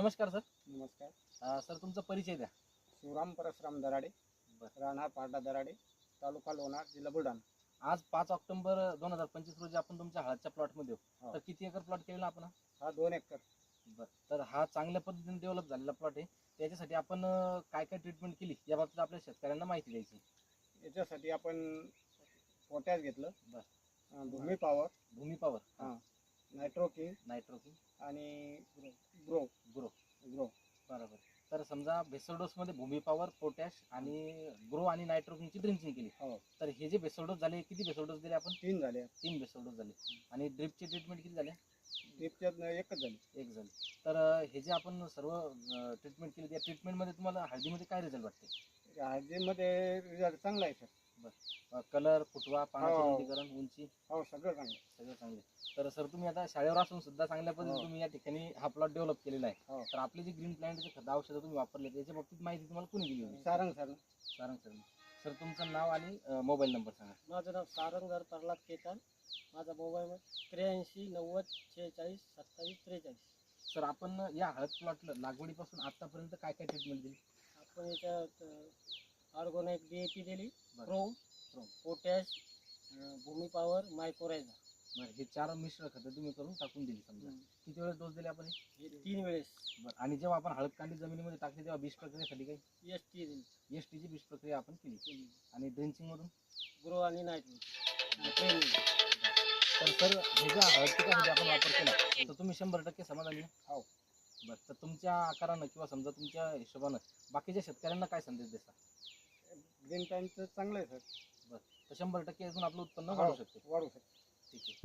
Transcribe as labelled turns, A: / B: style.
A: नमस्कार सर.
B: नमस्कार.
A: अ, सर तुमचा परिचय द्या.
B: शिवराम परशुराम दराडे
A: बरं.
B: राहणार पारडा दराडे तालुका लोणार जिल्हा बुलढाणा.
A: आज पाच ऑक्टोबर दोन हजार पंचवीस रोजी आपण तुमच्या हळदच्या प्लॉटमध्ये
B: हो.
A: तर किती एकर प्लॉट केलेला आपण हा?
B: हा दोन एकर.
A: बरं. तर हा चांगल्या पद्धतीने डेव्हलप झालेला प्लॉट आहे. त्याच्यासाठी आपण अ, काय काय ट्रीटमेंट केली या बाबतीत आपल्या शेतकऱ्यांना माहिती द्यायची.
B: याच्यासाठी आपण पोटॅश घेतलं.
A: बरं.
B: अं, भूमी पॉवर
A: भूमी पॉवर
B: हा. नायट्रोकिंग
A: नायट्रोकिन
B: आणि ग्रो
A: ग्रो
B: ग्रो
A: बरोबर तर समजा बेसल डोस मध्ये भूमी पॉवर पोटॅश आणि ग्रो आणि नायट्रोकिनची ड्रिंचिंग केली.
B: हो.
A: तर हे जे बेसल डोस झाले किती बेसल डोस दिले आपण?
B: तीन झाले.
A: तीन बेसल डोस झाले. आणि ड्रिपची ट्रीटमेंट किती झाले?
B: ड्रिपच्यात एकच झाली.
A: एक झाली. तर हे जे आपण सर्व ट्रीटमेंट केली त्या ट्रीटमेंटमध्ये तुम्हाला हळदीमध्ये काय रिझल्ट वाटते?
B: हळदीमध्ये रिझल्ट चांगला आहे सर
A: कलर फुटवा पानाचे
B: हो.
A: रुंदीकरण उंची?
B: हो सगळं चांगलं.
A: सगळं चांगले. तर सर तुम्ही आता शाळेवर असून सुद्धा चांगल्या पद्धतीने
B: हो.
A: तुम्ही या ठिकाणी हा प्लॉट डेव्हलप केलेला आहे.
B: हो.
A: तर आपले जे ग्रीन प्लॅन्टचे खत औषधं तुम्ही वापरले त्याच्या बाबतीत माहिती तुम्हाला कोणी दिली होती?
B: Sarang sir.
A: Sarang sir. Sir तुमचं नाव आणि मोबाईल नंबर सांगा.
B: माझं नाव सारंगर प्रल्हाद केतन. माझा मोबाईल त्र्याऐंशी नव्वद शेहेचाळीस सत्तावीस त्रेचाळीस.
A: सर आपण या हळद प्लॉटला लागवडीपासून आतापर्यंत काय काय ट्रीटमेंट दिली?
B: आपण याच्यात ऑर्गोनाईट डी ए पी दिली. Pro. Potash Bhumi power mycorrhiza
A: बरं हे चार मिश्र खतं तुम्ही करून टाकून दिली समजा. किती वेळेस डोस दिले आपण हे?
B: तीन वेळेस.
A: बरं आणि जेव्हा आपण हळद कांडी जमिनीमध्ये टाकली तेव्हा बीज प्रक्रियेसाठी काही?
B: एस टी दिली.
A: एस टीची बीज प्रक्रिया आपण केली. आणि ड्रिंचिंग मधून?
B: ग्रो आणि नायट्रोजन
A: तर सर हे ज्या हळद पिकासाठी आपण वापर केला तर तुम्ही शंभर टक्के समाधानी आहे?
B: हो.
A: बरं तर तुमच्या आकारानं किंवा समजा तुमच्या हिशोबानं बाकीच्या शेतकऱ्यांना काय संदेश देता
B: ग्रीन टाईमचं चांगलं आहे सर.
A: तर शंभर टक्के अजून आपलं उत्पन्न
B: हो.
A: वाढू शकते.
B: वाढू शकतो.
A: ठीक आहे.